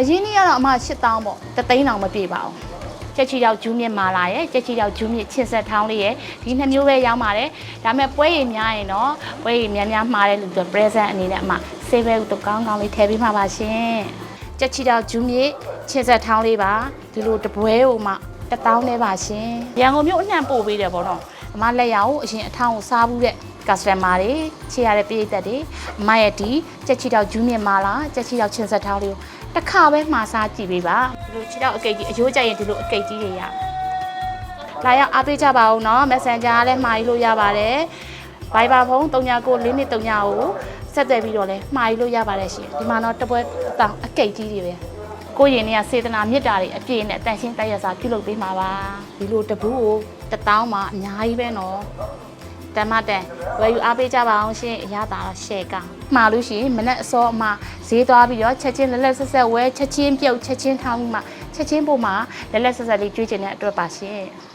အရင်နေ့ကတော့အမ8000ပေါ့တသိန်းတောင်မပြည့်ပါဘူးချက်ချီရောက်ဂျူးမြင့်မာလာရဲ့ချက်ချီရောက်ဂျူးမြင့်ချစ်ဆက်ထောင်းလေးရဲ့ဒီနှစ်မျိုးပဲရောင်းပါတယ်ဒါပေမဲ့ပွဲရည်များရင်တော့ပွဲရည်များများမှားတဲ့လူတွေ present အနေနဲ့အမဆေးဘဲဥတော့ကောင်းကောင်းလေးထည့်ပေးမှာပါရှင်ချက်ချီရောက်ဂျူးမြင့်ချစ်ဆက်ထောင်းလေးပါဒီလိုတပွဲကိုမှတစ်တောင်းနဲ့ပါရှင်ရန်ကုန်မြို့အနှံ့ပို့ပေးတယ်ပေါ့နော်အမလက်ရအောင်အရင်အထောင်းကိုစားဘူးတဲ့ customer တွေချေရတဲ့ပြည်သက်တွေအမရဲ့ဒီချက်ချီတော့ဂျူးမြင့်မာလာချက်ချီတော့ချင်းဆက်ထောင်းလေးကို တစ်ခါပဲမှာစားကြည့်ပေးပါဒီလိုချီတော့အကိတ်ကြီးအယိုးကြိုက်ရင်ဒီလိုအကိတ်ကြီးတွေရလာရောက်အားပေးကြပါဦးနော် Messenger ကလည်းမှာယူလို့ရပါတယ် Viber ဖုန်း39လေးနှစ်39ကိုဆက်သွယ်ပြီးတော့လည်းမှာယူလို့ရပါတယ်ရှင်ဒီမှာတော့တပွဲအတောင်အကိတ်ကြီးတွေပဲကိုရင်တွေကစေတနာမြစ်တာတွေအပြည့်နဲ့တန်ရှင်းတိုက်ရစာပြုလုပ်ပေးမှာပါဒီလိုတပူးကိုတစ်တောင်းမှအများကြီးပဲနော်တမတန်ဝယ်ယူအားပေးကြပါအောင်ရှင်အရသာတော့ share ကမှာလို့ရှိရင်မနဲ့အစောအမ ဈေးသွားပြီးတော့ချက်ချင်းလက်လက်ဆက်ဆက်ဝဲချက်ချင်းပြုတ်ချက်ချင်းထောင်းပြီးမှချက်ချင်းပို့မှာလက်လက်ဆက်ဆက်လေးကျွေးချင်တဲ့အတွက်ပါရှင်